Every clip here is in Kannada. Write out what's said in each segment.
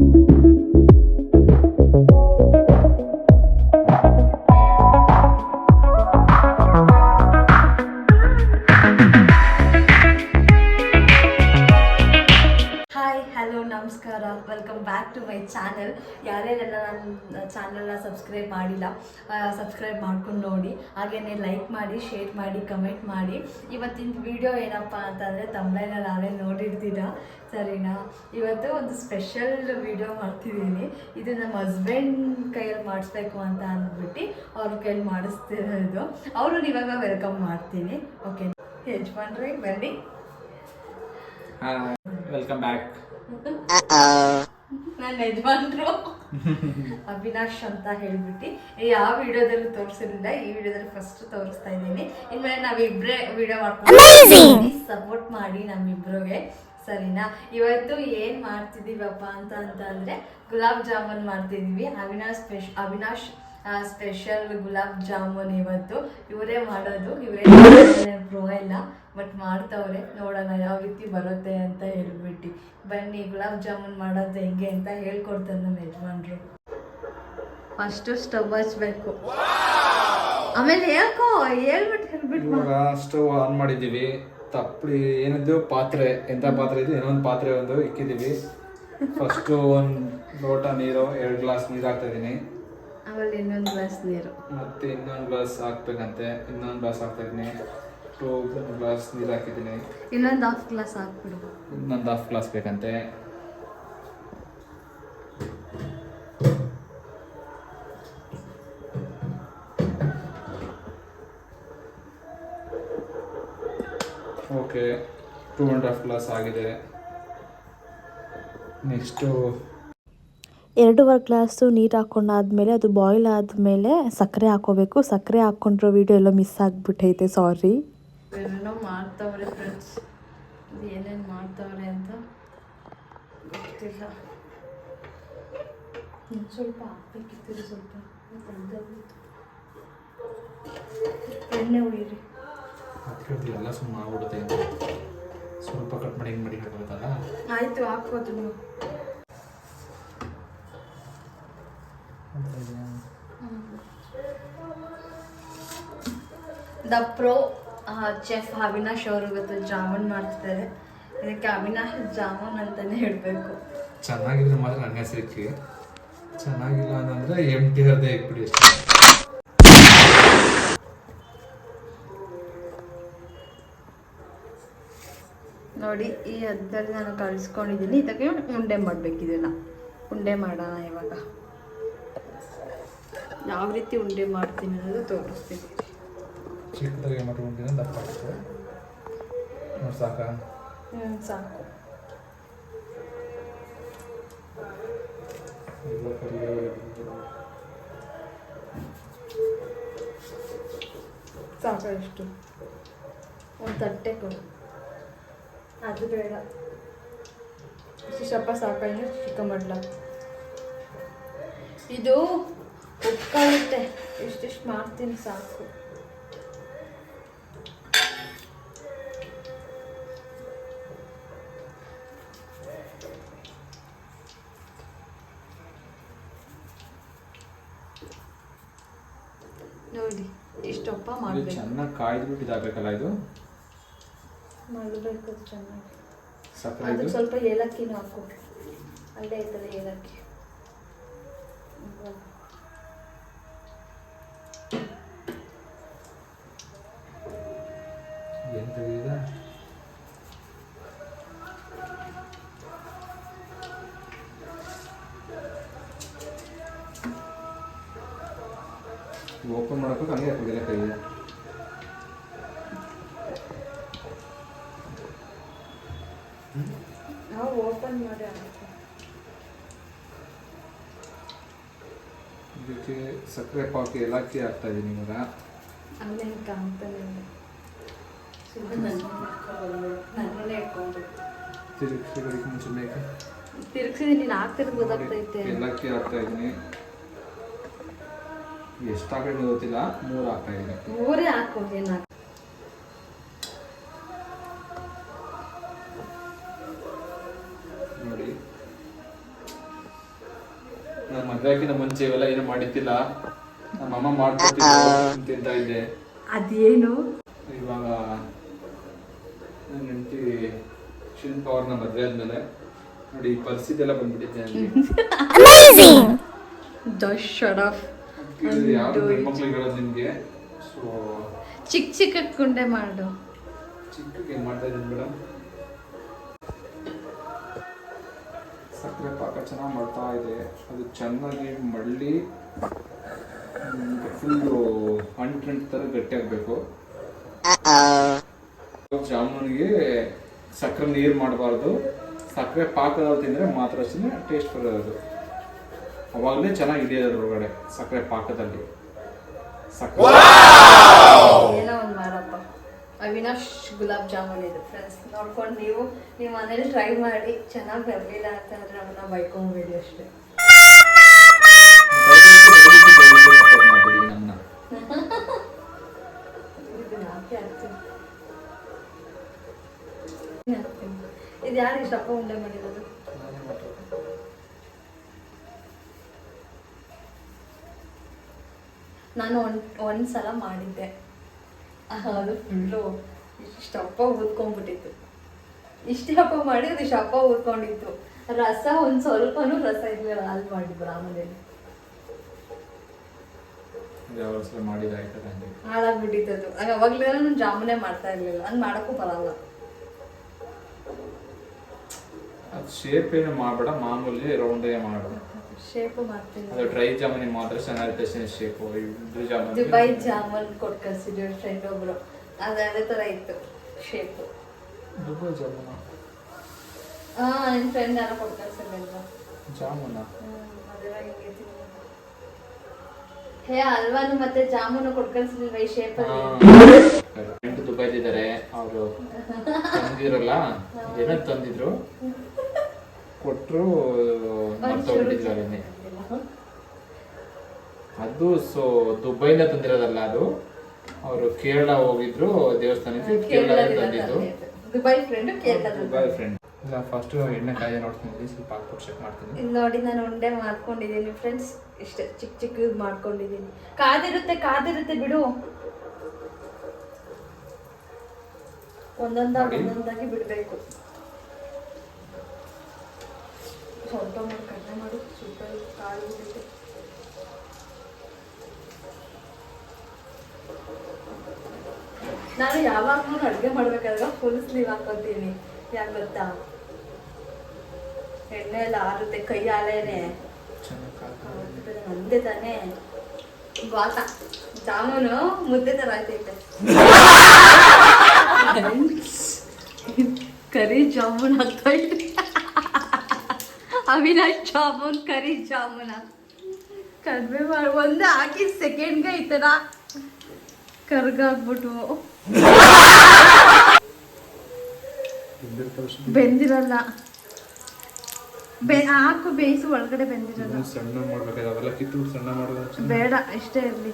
you ಚಾನಲ್ನ ಸಬ್ಸ್ಕ್ರೈಬ್ ಮಾಡಿಲ್ಲ ಸಬ್ಸ್ಕ್ರೈಬ್ ಮಾಡ್ಕೊಂಡು ನೋಡಿ. ಹಾಗೆಯೇ ಲೈಕ್ ಮಾಡಿ ಶೇರ್ ಮಾಡಿ ಕಮೆಂಟ್ ಮಾಡಿ. ಇವತ್ತಿನ ವಿಡಿಯೋ ಏನಪ್ಪ ಅಂತಂದರೆ ತಮ್ಮನೇನ ನಾವೇ ನೋಡಿರ್ತೀರಾ ಸರಿನಾ? ಇವತ್ತು ಒಂದು ಸ್ಪೆಷಲ್ ವಿಡಿಯೋ ಮಾಡ್ತಿದ್ದೀನಿ. ಇದು ನಮ್ಮ ಹಸ್ಬೆಂಡ್ ಕೈಯಲ್ಲಿ ಮಾಡಿಸ್ಬೇಕು ಅಂತ ಅಂದ್ಬಿಟ್ಟು ಅವ್ರ ಕೈಯಲ್ಲಿ ಮಾಡಿಸ್ತಿರೋದು. ಅವರು ಇವಾಗ ವೆಲ್ಕಮ್ ಮಾಡ್ತೀನಿ. ಓಕೆ ಯಜಮಾನ್ರಿ ಬನ್ನಿ. ವೆಲ್ಕಮ್ ಬ್ಯಾಕ್ ನನ್ನ ಯಜಮಾನ್ರು. ಅವಿನಾಶ್ ಅಂತ ಹೇಳ್ಬಿಟ್ಟು ಯಾವ ವಿಡಿಯೋದಲ್ಲಿ ತೋರಿಸಿರಲಿಲ್ಲ ಈ ವಿಡಿಯೋದಲ್ಲಿ ಫಸ್ಟ್ ತೋರಿಸ್ತಾ ಇದ್ದೀನಿ. ಇನ್ಮೇಲೆ ನಾವಿಬ್ರೇ ವಿಡಿಯೋ ಮಾಡ್ಕೊಂಡು ಸಪೋರ್ಟ್ ಮಾಡಿ ನಮ್ಮಿಬ್ರಿಗೆ ಸರಿನಾ? ಇವತ್ತು ಏನ್ ಮಾಡ್ತಿದೀವಪ್ಪ ಅಂತ ಅಂತಂದ್ರೆ ಗುಲಾಬ್ ಜಾಮೂನ್ ಮಾಡ್ತಿದೀವಿ ಅವಿನಾಶ್ ಸ್ಪೆಷ್ ಅವಿನಾಶ್ ಸ್ಪೆಷಲ್ ಗುಲಾಬ್ ಜಾಮೂನ್ ಇವತ್ತು. ಇವರೇ ಮಾಡೋದು. ಇವರೇ ಪ್ರೋ ಇಲ್ಲ ಬಟ್ ಮಾಡ್ತವ್ರೆ ನೋಡೋಣ ಯಾವ ರೀತಿ ಬರುತ್ತೆ ಅಂತ ಹೇಳ್ಬಿಟ್ಟು. ಬನ್ನಿ ಗುಲಾಬ್ ಜಾಮೂನ್ ಮಾಡೋದು ಹೆಂಗೆ ಅಂತ ಹೇಳ್ಕೊಡ್ತಾರೆ ನಮ್ಮ ಯಜಮಾನ್ರು. ಫಸ್ಟು ಸ್ಟವ್ ಹಚ್ಬೇಕು. ಆಮೇಲೆ ಹೇಳ್ಕೋ ಹೇಳ್ಬಿಟ್ಟು ಹೇಳ್ಬಿಟ್ಟು ಸ್ಟವ್ ಆನ್ ಮಾಡಿದ್ದೀವಿ. ತಪ್ಪಿ ಏನಿದ್ದು? ಪಾತ್ರೆ. ಎಂಥ ಪಾತ್ರೆ ಇದೆ? ಏನೋ ಒಂದು ಪಾತ್ರೆ ಒಂದು ಇಕ್ಕಿದ್ದೀವಿ. ಫಸ್ಟು ಒಂದು ಲೋಟ ನೀರು ಎರಡು ಗ್ಲಾಸ್ ನೀರು ಹಾಕ್ತಾ ಇದ್ದೀನಿ. ಆಮೇಲೆ ಇನ್ನೊಂದು ಗ್ಲಾಸ್ ನೀರು. ಮತ್ತೆ ಇನ್ನೊಂದು ಗ್ಲಾಸ್ ಹಾಕ್ಬೇಕಂತೆ. ಇನ್ನೊಂದು ಗ್ಲಾಸ್ ಹಾಕ್ತಾ ಇದ್ದೀನಿ. ಟೂ ಗ್ಲಾಸ್ ನೀರು ಹಾಕಿದ್ದೀನಿ ಇನ್ನೊಂದು ಹಾಫ್ ಗ್ಲಾಸ್ ಹಾಕ್ಬಿಡು. ಇನ್ನೊಂದು ಹಾಫ್ ಗ್ಲಾಸ್ ಬೇಕಂತೆ. Okay two and half glass ಆಗಿದೆ. ನೆಕ್ಸ್ಟು ಎರಡೂವರೆ ಗ್ಲಾಸು ನೀರು ಹಾಕೊಂಡಾದ್ಮೇಲೆ ಅದು ಬಾಯ್ಲ್ ಆದಮೇಲೆ ಸಕ್ಕರೆ ಹಾಕೋಬೇಕು. ಸಕ್ಕರೆ ಹಾಕ್ಕೊಂಡಿರೋ ವೀಡಿಯೋ ಎಲ್ಲ ಮಿಸ್ ಆಗಿಬಿಟ್ಟೈತೆ ಸಾರಿ ಏನೇನೋ ಮಾಡ್ತಾವ್ರೆ ಫ್ರೆಂಡ್ಸ್ ಏನೇನು ಮಾಡ್ತಾವ್ರೆ ಅಂತ ಗೊತ್ತಿಲ್ಲ. ಇನ್ನು ಸ್ವಲ್ಪ ಹಾಕ್ಬೇಕಿತ್ತು ಸ್ವಲ್ಪ. ಎಣ್ಣೆ ಉಳಿರಿ ಅದಕ್ಕೆ ಎಲ್ಲ ಸುಮ್ಮನೆ ಆಗ್ಬಿಡುತ್ತೆ. ಸ್ವಲ್ಪ ಕಟ್ ಮಾಡಿ ಹೆಂಗೆ ಮಾಡಿ ಹಾಕೋಬೇಕಲ್ಲ ಆಯಿತು ಹಾಕ್ಬೋದು ನೀವು. ದ ಪ್ರೋ ಚೆಫ್ ಅವಿನಾಶ್ ಅವರು ಇವತ್ತು ಜಾಮೂನ್ ಮಾಡ್ತಿದ್ದಾರೆ. ಇದಕ್ಕೆ ಅವಿನಾಶ್ ಜಾಮೂನ್ ಅಂತಾನೆ ಹೇಳಬೇಕು. ಚೆನ್ನಾಗಿದ್ರೆ ಮಾತ್ರ ನನ್ನ ಹೆಸರಿಕ್ಕಿ. ಚೆನ್ನಾಗಿಲ್ಲ ಅಂತಂದ್ರೆ ಎಂ ಟಿ ಹೃದಯ ಇಟ್ಬಿಡಿ ಅಷ್ಟೇ. ನೋಡಿ ಈ ಅದರಲ್ಲಿ ನಾನು ಕಳಿಸ್ಕೊಂಡಿದ್ದೀನಿ ಇದಕ್ಕೆ ಉಂಡೆ ಮಾಡಬೇಕಿದೆಲ್ಲ. ಉಂಡೆ ಮಾಡೋಣ ಇವಾಗ. ಯಾವ ರೀತಿ ಉಂಡೆ ಮಾಡ್ತೀನಿ ಅನ್ನೋದು ತೋರಿಸ್ತೀನಿ. ಚಿಕ್ಕದಾಗಿ ಮಾಡ್ಕೊಂಡಿನ ದಪ್ಪ ಆಗುತ್ತೆ ನೋಡಿ ಸಾಕ. ಸಾಕು. ಸಾಕಷ್ಟು ಒಂದು ತಟ್ಟೆ ಕೊಡು. ಅದು ಬೇಡ. ಶಿಶಪ್ಪ ಸಾಕಾಗಿ ಚಿಕ್ಕ ಮಡ್ಲ. ಇದು ಉಪ್ಕೊಳ್ಳುತ್ತೆ ಇಷ್ಟಿಷ್ಟು ಮಾಡ್ತೀನಿ ಸಾಕು. ನೋಡಿ ಇಷ್ಟಪ್ಪ ಅಪ್ಪ ಮಾಡಬೇಕು. ಚೆನ್ನಾಗಿ ಕಾಯ್ದು ಇದಾಗಬೇಕಲ್ಲ ಇದು? ಮಾಡಬೇಕು ಚೆನ್ನಾಗಿ. ಸಕ್ಕರೆ ಅದಕ್ಕೆ ಸ್ವಲ್ಪ ಏಲಕ್ಕಿನೂ ಹಾಕು ಅಲ್ಲೇ ಐತಲ್ಲ ಏಲಕ್ಕಿ. ಓಪನ್ ಮಾಡೋಕ್ಕೂ ಹಂಗೆ ಹಾಕೋದಿಲ್ಲ ಕೈಗೆ ನಾವು ಓಪನ್ ಮಾಡಿ ಹಾಕು ಇದಕ್ಕೆ ಸಕ್ಕರೆ ಪಾಕಿ ಏಲಕ್ಕಿ ಹಾಕ್ತಾ ಇದ್ದೀನಿ ಇವಾಗ. ತಿರುಗಿಸಿ ಮುಂಚೆ ಬೇಕು ತಿರುಗಿಸಿದೀನಿ ನೀನು ಹಾಕ್ತಿರೋದು ಗೊತ್ತಾಗ್ತೈತೆ ಏಲಕ್ಕಿ ಹಾಕ್ತಾ ಇದ್ದೀನಿ ಎಷ್ಟು ಗೊತ್ತಿಲ್ಲ. ಮೂರು ಹಾಕ್ತಾ ಇದ್ದೀನಿ ಮೂರೇ ಹಾಕೋದು ಏನು ಹಾಕು ನೋಡಿ ಮುಂಚೆ ಇವೆಲ್ಲ ಏನು ಮಾಡಿದ್ದಿಲ್ಲ. ನಮ್ಮ ಅಮ್ಮ ಮಾಡ್ಕೊಟ್ಟಿದ್ದು ತಿಂತಾ ಇದ್ದೆ ಅದೇನು? ಇವಾಗ ನನ್ನ ಹೆಂಡತಿ ಶಿಲ್ಪ ಅವ್ರನ್ನ ಮದ್ವೆ ಆದ್ಮೇಲೆ ನೋಡಿ ಈ ಪರಿಸ್ಥಿತಿ ಬಂದ್ಬಿಟ್ಟಿದ್ದೆ ನನಗೆ ಜಸ್ಟ್ ಶಟ್ ಆಫ್ ಇದು ಯಾರು ಹೆಣ್ಮಕ್ಳಿಗೆ ನಿಮಗೆ ನಿಮ್ಗೆ? ಸೊ ಚಿಕ್ಕ ಚಿಕ್ಕ ಕುಂಡೆ ಮಾಡು. ಚಿಕ್ಕಕ್ಕೆ ಏನ್ ಮಾಡ್ತಾ ಇದ್ದೀನಿ ಮೇಡಮ್ ಸಕ್ಕರೆ ಪಾಕ ಚೆನ್ನಾಗಿ ಮಾಡ್ತಾ ಇದೆ. ಅದು ಚೆನ್ನಾಗಿ ಮಳ್ಳಿ ಫುಲ್ಲು ಅಂಟ್ ಥರ ಗಟ್ಟಿ ಆಗಬೇಕು. ಜಾಮೂನಿಗೆ ಸಕ್ಕರೆ ನೀರು ಮಾಡಬಾರ್ದು. ಸಕ್ಕರೆ ಪಾಕದಲ್ಲಿ ತಿಂದರೆ ಮಾತ್ರ ಅಷ್ಟೇ ಟೇಸ್ಟ್ ಬರೋದು. ಅವಾಗಲೇ ಚೆನ್ನಾಗಿದೆ ಅದರೊಳಗಡೆ ಸಕ್ಕರೆ ಪಾಕದಲ್ಲಿ. ಸಕ್ಕರೆ ಏನೋ ಒಂದು ಮಾಡಪ್ಪ ಅವಿನಾಶ್ ಗುಲಾಬ್ ಜಾಮೂನ್ ಇದೆ ಫ್ರೆಂಡ್ಸ್ ನೋಡ್ಕೊಂಡು ನೀವು ನೀವು ಮನೇಲಿ ಟ್ರೈ ಮಾಡಿ ಚೆನ್ನಾಗಿ ಬರಲಿಲ್ಲ ಅಂತಂದ್ರೆ ನಮ್ಮನ್ನ ಬೈಕೊಂಬಿಡಿ ಅಷ್ಟೇ. ಇದು ಯಾರು ಇಷ್ಟಪ್ಪ ಉಂಡೆ ಮಾಡಿರೋದು? ನಾನು ಒಂದು ಒಂದು ಸಲ ಮಾಡಿದ್ದೆ. ಅದು ಫುಲ್ಲು ಇಷ್ಟಪ್ಪ ಊದ್ಕೊಂಡ್ಬಿಟ್ಟಿತ್ತು. ಇಷ್ಟಪ್ಪ ಮಾಡಿ ಅದು ಇಷ್ಟಪ್ಪ ಊದ್ಕೊಂಡಿತ್ತು. ರಸ ಒಂದು ಸ್ವಲ್ಪನೂ ರಸ ಇರಲಿಲ್ಲ ಅಲ್ಲಿ ಮಾಡಿದಾಯ್ತದೆ ಹಂಗೆ. ಹಾಳಾಗ್ಬಿಟ್ಟಿತ್ತು ಅದು. ಅವಾಗ್ಲೇ ನಾನು ಜಾಮೂನೇ ಮಾಡ್ತಾ ಇರ್ಲಿಲ್ಲ. ಅದ್ ಮಾಡಕ್ಕೂ ಬರಲ್ಲ. ಅದು ಶೇಪ್ ಏನು ಮಾಡಬೇಡ ಮಾಮೂಲಿ ರೌಂಡೇ ಮಾಡು ಶೇಪು ಮಾಡ್ತೀನಿ. ಅದು ಡ್ರೈ ಜಾಮೂನ್ ಮಾತ್ರ ಚೆನ್ನಾಗಿರುತ್ತೆ ಶೇಪು ಇದು ಜಾಮೂನ್ ದುಬೈ ಜಾಮೂನ್ ಕೊಟ್ಟು ಕಳ್ಸಿದ್ರು ಫ್ರೆಂಡ್ ಒಬ್ರು. ಅದು ಅದೇ ತರ ಇತ್ತು ಶೇಪ್ ದುಬೈ ಜಾಮೂನ್? ಹಾ ನಿನ್ ಫ್ರೆಂಡ್ ಯಾರೋ ಕೊಟ್ಟು ಕಳ್ಸಿಲ್ವಾ ಜಾಮೂನ? ಅದೆಲ್ಲ ಹಿಂಗೆ. ಹೇ ಅಲ್ವಾನು ಮತ್ತೆ ಜಾಮೂನು ಕೊಟ್ಟು ಶೇಪ್ ಈ ಫ್ರೆಂಡ್ ದುಬೈ ದುಬೈಲಿದ್ದಾರೆ ಅವರು ತಂದಿರಲ್ಲ ಏನೋ ತಂದಿದ್ರು? ಕೊಟ್ಟರು ಅದು ಸೊ ದುಬೈನ ತಂದಿರೋದಲ್ಲ ಅದು? ಅವರು ಕೇರಳ ಹೋಗಿದ್ರು ದೇವಸ್ಥಾನಕ್ಕೆ ಕೇರಳ ತಂದಿದ್ದು. Dubai friend Kerala Dubai friend ಇಲ್ಲ ಫಸ್ಟ್ ಎಣ್ಣೆ ಕಾಯಿ ನೋಡ್ತೀನಿ ಸ್ವಲ್ಪ ಹಾಕ್ಬಿಟ್ಟು ಚೆಕ್ ಮಾಡ್ತೀನಿ ಇಲ್ಲಿ ನೋಡಿ ನಾನು ಉಂಡೆ ಮಾಡ್ಕೊಂಡಿದ್ದೀನಿ ಫ್ರೆಂಡ್ಸ್ ಇಷ್ಟೇ ಚಿಕ್ಕ ಚಿಕ್ಕ ಮಾಡ್ಕೊಂಡಿದ್ದೀನಿ. ಕಾದಿರುತ್ತೆ ಕಾದಿರುತ್ತೆ ಬಿಡು. ಒಂದೊಂದಾಗಿ. ಒಂದೊಂದಾಗಿ ಬಿಡಬೇಕು. ಸ್ವಲ್ಪ ಮಾಡಿ. ಕಡಿಮೆ ಮಾಡು ಸ್ವಲ್ಪ ಕಾಳು ಬಿಟ್ಟಿದೆ ನಾನು ಯಾವಾಗ್ಲೂ ಅಡುಗೆ ಮಾಡ್ಬೇಕಾದ್ರೆ ಫುಲ್ ಸ್ಲೀವ್ ಹಾಕೋತೀನಿ ಯಾಕೆ ಗೊತ್ತಾ? ಎಣ್ಣೆ ಎಲ್ಲ ಆರುತ್ತೆ ಕೈ ಆಲೇನೆ ಒಂದೇ ತಾನೇ. ವಾತ. ಜಾಮೂನು ಮುದ್ದೆ ತರ ಆಯ್ತೈತೆ ಕರಿ ಜಾಮೂನ್ ಹಾಕ್ತಾ ಅವಿನಾಶ್ ಜಾಮೂನ್ ಕರಿ ಜಾಮೂನ. ಕಡಿಮೆ ಮಾಡಿ. ಒಂದು ಹಾಕಿ ಸೆಕೆಂಡ್ಗೆ ಈ ಥರ ಕರ್ಗಾಗ್ಬಿಟ್ಟು ಬೆಂದಿರಲ್ಲ. ಬೆ ಹಾಕು ಬೇಯಿಸು ಒಳಗಡೆ ಬೆಂದಿರಲ್ಲ. ಸಣ್ಣ ಮಾಡ್ಬೇಕಾದ್ರೆ ಅವೆಲ್ಲ ಕಿತ್ತು ಸಣ್ಣ ಮಾಡೋದು ಬೇಡ ಇಷ್ಟೇ ಇರಲಿ.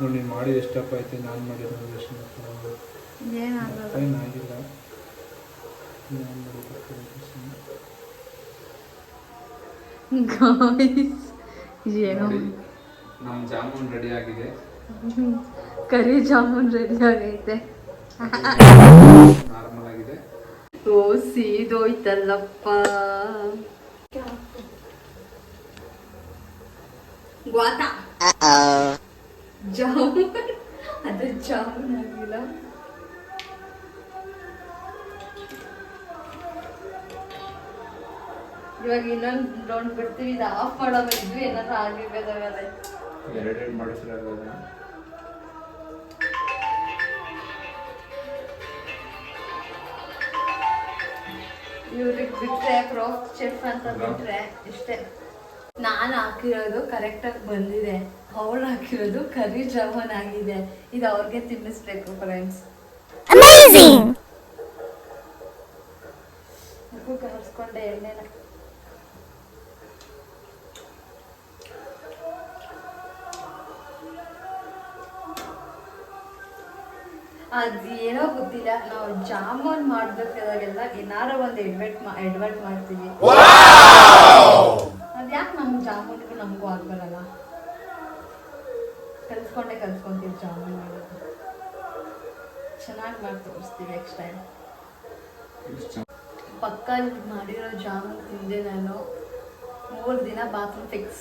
ನೋಡಿ ನೀನು ಮಾಡಿ ಎಷ್ಟಪ್ಪ ಐತೆ ನಾನು ಎಷ್ಟು ಏನಾಗಲ್ಲ. ಏನಾಗಿಲ್ಲ. ನಾನು ಏನೋ. ನಮ್ಮ ಜಾಮೂನ್ ರೆಡಿ ಆಗಿದೆ. ಕರಿ ಜಾಮೂನ್ ರೆಡಿ ಆಗೈತೆ. ನಾರ್ಮಲ್ ಆಗಿದೆ. ಓ ಸೀದೋಯ್ತಲ್ಲಪ್ಪ. ಗ್ವಾತ. ಜಾಮೂನ್. ಅದು ಜಾಮೂನ್ ಆಗಿಲ್ಲ. ಇವಾಗ ಇನ್ನೊಂದು ರೌಂಡ್ ಬಿಡ್ತೀವಿ ಇದು ಆಫ್ ಮಾಡೋ ಇದ್ವಿ ಏನಾದ್ರು ಆಗಿರೋದಾಗಲ್ಲ ಎರಡೆರಡು ಇವ್ರಿಗೆ ಬಿಟ್ರೆ ಪ್ರಾಫ್ ಚೆಫ್ ಅಂತ ಬಿಟ್ರೆ ಇಷ್ಟೇ. ನಾನು ಹಾಕಿರೋದು ಕರೆಕ್ಟಾಗಿ ಬಂದಿದೆ. ಅವ್ರು ಹಾಕಿರೋದು ಕರಿ ಜಾಮೂನ್ ಆಗಿದೆ. ಇದು ಅವ್ರಿಗೆ ತಿನ್ನಿಸ್ಬೇಕು ಫ್ರೆಂಡ್ಸ್ ಕರ್ಸ್ಕೊಂಡೆ ಎಣ್ಣೆನ. ಅದೇನೋ ಗೊತ್ತಿಲ್ಲ ನಾವು ಜಾಮೂನ್ ಮಾಡ್ಬೇಕಾದಾಗೆಲ್ಲ ಏನಾರ ಒಂದು ಎಡ್ವರ್ಟ್ ಎಡ್ವರ್ಟ್ ಮಾಡ್ತೀವಿ. ಅದ್ಯಾಕೆ ನಮ್ಗೆ ಜಾಮೂನ್ಗೂ ನಮಗೂ ಆಗ್ಬಾರಲ್ಲ ಕಲ್ಸ್ಕೊಂಡೆ ಕಲ್ಸ್ಕೊಂತೀವಿ ಜಾಮೂನ್ ಮಾಡೋದು. ಚೆನ್ನಾಗಿ ಮಾಡಿ ತೋರಿಸ್ತೀವಿ ನೆಕ್ಸ್ಟ್ ಟೈಮ್ ಪಕ್ಕ ಮಾಡಿರೋ ಜಾಮೂನ್ ತಿಂದೆ ನಾನು. ಮೂರು ದಿನ ಬಾತ್ರೂಮ್ ಫಿಕ್ಸ್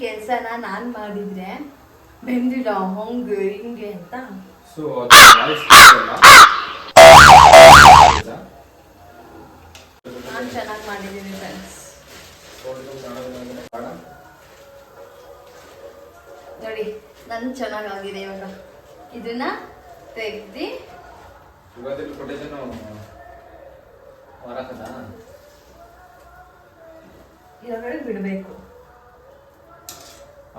ಕೆಲಸನ ನಾನು ಮಾಡಿದ್ರೆ ಬೆಂದಿಲ್ಲ ಹಂಗೆ ಹಿಂಗೆ ಅಂತ. ಸೊ ನಾನು ಚೆನ್ನಾಗಿ ಮಾಡಿದ್ದೀನಿ ಫ್ರೆಂಡ್ಸ್ ನೋಡಿ ನನ್ ಚೆನ್ನಾಗಾಗಿದೆ ಇವಾಗ. ಇದನ್ನ ತೆಗ್ದು ಹೊರಗಡೆ ಬಿಡಬೇಕು.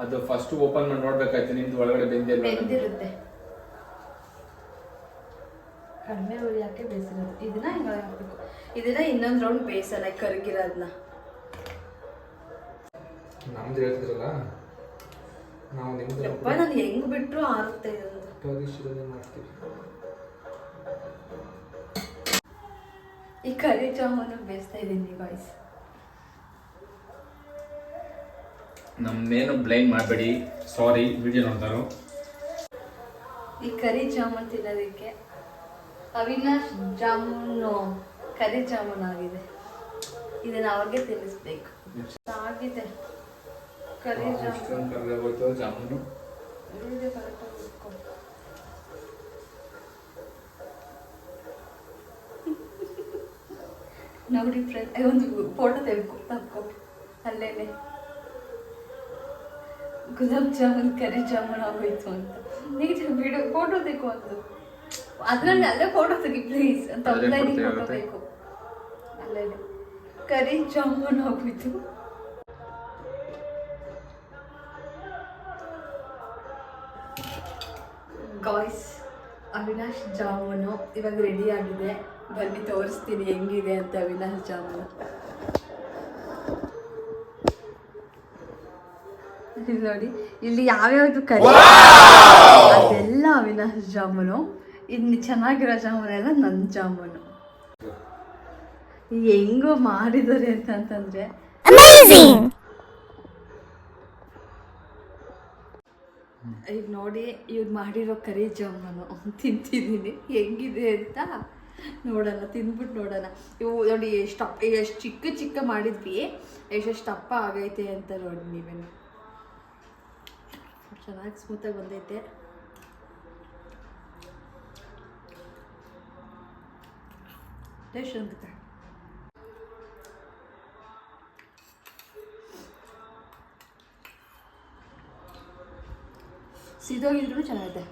ಅದು ಫಸ್ಟ್ ಓಪನ್ ಮಾಡಿ ನೋಡ್ಬೇಕಾಯ್ತು ನಿಮ್ದು ಒಳಗಡೆ ಬೆಂದಿಲ್ಲ ಬೆಂದಿರುತ್ತೆ. ಕಡಿಮೆ ಯಾಕೆ ಬೇಯಿಸಿರೋದು ಇದನ್ನ ಹಿಂಗೆ ಹಾಕ್ಬೇಕು. ಇದನ್ನ ಇನ್ನೊಂದು ರೌಂಡ್ ಬೇಯಿಸಲ್ಲ ಕರಗಿರೋದನ್ನ ನಮ್ದು ಹೇಳ್ತಿದ್ರಲ್ಲ ನಾವು ನಿಮ್ದು ಯಪ್ಪ ನಾನು ಹೆಂಗ್ ಬಿಟ್ರು ಆರುತ್ತೆ ಇದೊಂದು ಪರಿಶೀಲನೆ ಮಾಡ್ತೀವಿ. ಈ ಕರಿ ಜಾಮೂನು ಬೇಯಿಸ್ತಾ ಇದ್ದೀನಿ ಬಾಯ್ಸ್ ನಮ್ನೇನು ಬ್ಲೈಂಡ್ ಮಾಡಬೇಡಿ. ಸಾರಿ ವಿಡಿಯೋ ನೋಡ್ತಾರೋ? ಈ ಕರಿ ಜಾಮೂನ್ ತಿನ್ನೋದಕ್ಕೆ ಅವಿನಾಶ್ ಜಾಮೂನು ಕರಿ ಜಾಮೂನ್ ಆಗಿದೆ. ಇದನ್ನ ಅವ್ರಿಗೆ ತಿನ್ನಿಸ್ಬೇಕು. ಆಗಿದೆ. ಕರಿ ಜಾಮೂನ್. ಜಾಮೂನು. ನೋಡಿ ಫ್ರೆಂಡ್ ಒಂದು ಫೋಟೋ ತೆಗೆದು ಅಲ್ಲೇನೆ. ಗುಲಾಬ್ ಜಾಮೂನ್ ಕರಿ ಜಾಮೂನ್ ಆಗೋಯ್ತು ಅಂತ. ನೀಟ್ ವಿಡಿಯೋ ಫೋಟೋ ಬೇಕು ಒಂದು ಅದರಲ್ಲಿ ಅಲ್ಲೇ ಫೋಟೋ ತೆಗಿ ಪ್ಲೀಸ್ ಅಂತ ಆನ್ಲೈನಿಗೆ ಫೋಟೋ? ಬೇಕು ಅಲ್ಲೇ ಕರಿ ಜಾಮೂನ್ ಆಗೋಯ್ತು. ಗಾಯ್ಸ್ ಅವಿನಾಶ್ ಜಾಮೂನು ಇವಾಗ ರೆಡಿ ಆಗಿದೆ. ಬನ್ನಿ ತೋರಿಸ್ತೀನಿ ಹೆಂಗಿದೆ ಅಂತ ಅವಿನಾಶ್ ಜಾಮೂನು. ನೋಡಿ. ಇಲ್ಲಿ ಯಾವ್ಯಾವ್ದು ಕರಿ? ಅದೆಲ್ಲ ಅವಿನಾಶ್ ಜಾಮೂನು. ಇನ್ನು ಚೆನ್ನಾಗಿರೋ ಜಾಮೂನು ಎಲ್ಲ ನನ್ನ ಜಾಮೂನು. ಹೆಂಗೋ ಮಾಡಿದ್ದಾರೆ ಅಂತಂದ್ರೆ. ಈಗ ನೋಡಿ ಇವ್ರು ಮಾಡಿರೋ ಕರಿ ಜಾಮೂನು. ತಿಂತಿದ್ದೀನಿ. ಹೆಂಗಿದೆ ಅಂತ ನೋಡೋಣ ತಿಂದ್ಬಿಟ್ಟು ನೋಡೋಣ. ಇವು ನೋಡಿ ಎಷ್ಟು ಎಷ್ಟು ಚಿಕ್ಕ ಚಿಕ್ಕ ಮಾಡಿದ್ವಿ. ಎಷ್ಟೆಷ್ಟು ಅಪ್ಪ ಆಗೈತೆ ಅಂತ ನೋಡಿ ನೀವೇನು. ಚೆನ್ನಾಗಿ ಸ್ಮೂತಾಗಿ ಬಂದೈತೆ. ಟೇಸ್ಟ್ ಅನ್ಸುತ್ತೆ ಸಿದೋಗಿದ್ರು ಚೆನ್ನಾಗಿದೆ